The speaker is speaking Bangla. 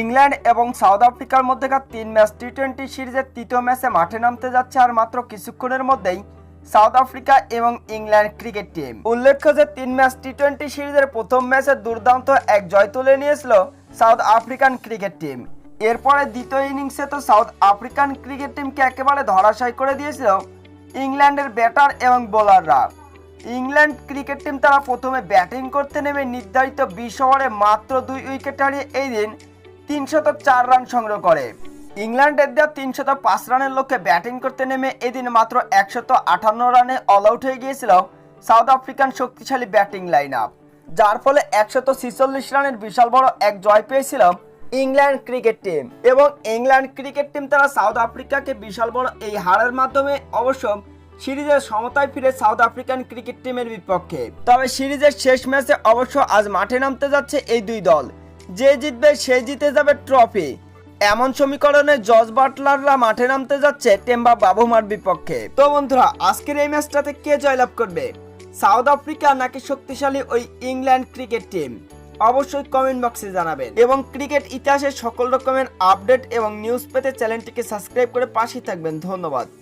ইংল্যান্ড এবং সাউথ আফ্রিকার মধ্যেকার তিন ম্যাচ টি টোয়েন্টি সিরিজের তৃতীয় ম্যাচে মাঠে নামতে যাচ্ছে আর মাত্র কিছুক্ষণের মধ্যেই সাউথ আফ্রিকা এবং ইংল্যান্ড ক্রিকেট টিম। উল্লেখ্য যে তিন ম্যাচ টি টোয়েন্টি সিরিজের প্রথম ম্যাচে দুর্দান্ত এক জয় তুলে নিয়েছিল সাউথ আফ্রিকান ক্রিকেট টিম। এরপরে দ্বিতীয় ইনিংসে তো সাউথ আফ্রিকান ক্রিকেট টিমকে একেবারে ধরাশায়ী করে দিয়েছিল ইংল্যান্ডের ব্যাটার এবং বোলাররা। ইংল্যান্ড ক্রিকেট টিম তারা প্রথমে ব্যাটিং করতে নেমে নির্ধারিত বিশ ওভারে মাত্র দুই উইকেট হারিয়ে এই দিন তিনশত চার রান সংগ্রহ করে। ইংল্যান্ডের দেওয়া তিনশত পাঁচ রানের লক্ষ্যে ব্যাটিং করতে নেমে এদিন মাত্র একশত আটান্ন রানে অল আউট হয়ে গিয়েছিল সাউথ আফ্রিকান শক্তিশালী ব্যাটিং লাইন আপ যার ফলে একশত ছিচল্লিশ রানের বিশাল বড় এক জয় পেয়েছিল ইংল্যান্ড ক্রিকেট টিম এবং ইংল্যান্ড ক্রিকেট টিম তারা সাউথ আফ্রিকাকে বিশাল বড় এই হারের মাধ্যমে অবশ্য সিরিজের সমতায় ফিরে সাউথ আফ্রিকান ক্রিকেট টিমের বিপক্ষে। তবে সিরিজের শেষ ম্যাচে অবশ্য আজ মাঠে নামতে যাচ্ছে এই দুই দল। যে জিতবে সে জিতে যাবে ট্রফি। এমন সমীকরণে জজ বাটলাররা মাঠে নামতে যাচ্ছে টেম্বা বাবুমার বিপক্ষে। তো বন্ধুরা, আজকের এই ম্যাচটাতে কে জয়লাভ করবে? সাউথ আফ্রিকা নাকি শক্তিশালী ওই ইংল্যান্ড ক্রিকেট টিম? অবশ্যই কমেন্ট বক্সে জানাবেন। এবং ক্রিকেট ইতিহাসের সকল রকমের আপডেট এবং নিউজ পেতে চ্যানেলটিকে সাবস্ক্রাইব করে পাশেই থাকবেন। ধন্যবাদ।